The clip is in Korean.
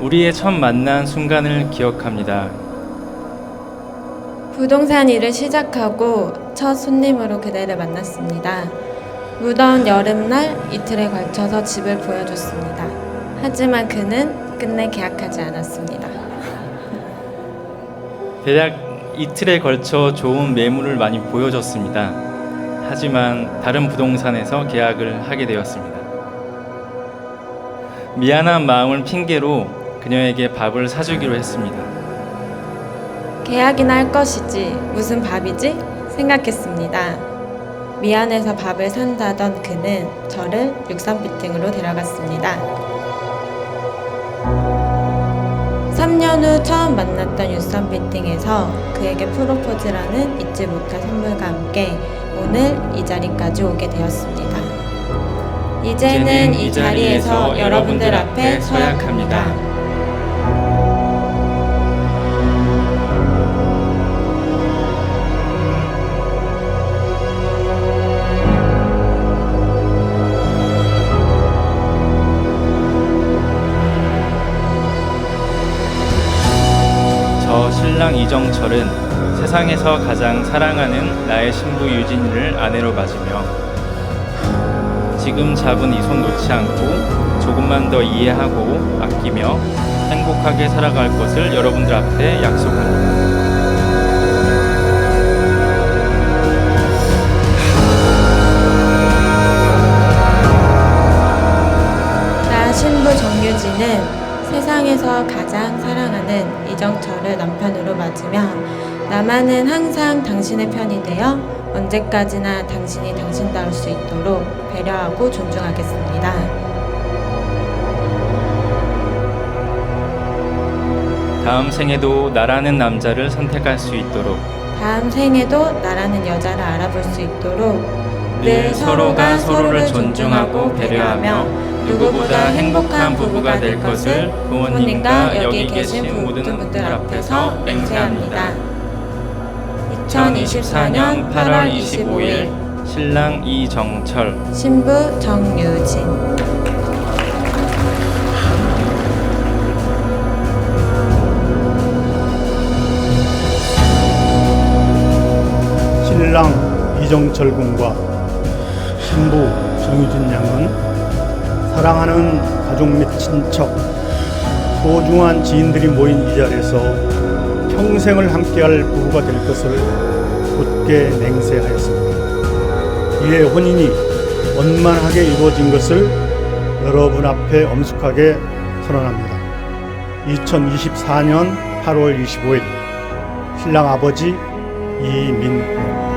우리의 첫 만난 순간을 기억합니다. 부동산 일을 시작하고 첫 손님으로 그대를 만났습니다. 무더운 여름날 이틀에 걸쳐서 집을 보여줬습니다. 하지만 그는 끝내 계약하지 않았습니다. 대략 이틀에 걸쳐 좋은 매물을 많이 보여줬습니다. 하지만 다른 부동산에서 계약을 하게 되었습니다. 미안한 마음을 핑계로 그녀에게 밥을 사주기로 했습니다. 계약이나 할 것이지 무슨 밥이지? 생각했습니다. 미안해서 밥을 산다던 그는 저를 육삼비팅으로 데려갔습니다. 3년 후 처음 만났던 육삼비팅에서 그에게 프로포즈라는 잊지 못할 선물과 함께 오늘 이 자리까지 오게 되었습니다. 이제는 이 자리에서 여러분들 앞에 서야 합니다. 이정철은 세상에서 가장 사랑하는 나의 신부 유진이를 아내로 맞으며 지금 잡은 이 손 놓지 않고 조금만 더 이해하고 아끼며 행복하게 살아갈 것을 여러분들 앞에 약속합니다. 가장 사랑하는 이정철을 남편으로 맞으며 나만은 항상 당신의 편이 되어 언제까지나 당신이 당신다울 수 있도록 배려하고 존중하겠습니다. 다음 생에도 나라는 남자를 선택할 수 있도록 다음 생에도 나라는 여자를 알아볼 수 있도록 늘 서로가 서로를 존중하고 배려하며 누구보다 행복한 부부가 될 것을 부모님과 여기 계신 모든 분들 앞에서 맹세합니다. 2024년 8월 25일 신랑 이정철 신부 정유진 신랑 이정철 군과 신부 정유진 양은 사랑하는 가족 및 친척, 소중한 지인들이 모인 이 자리에서 평생을 함께할 부부가 될 것을 굳게 맹세하였습니다. 이에 혼인이 원만하게 이루어진 것을 여러분 앞에 엄숙하게 선언합니다. 2024년 8월 25일 신랑 아버지 이민호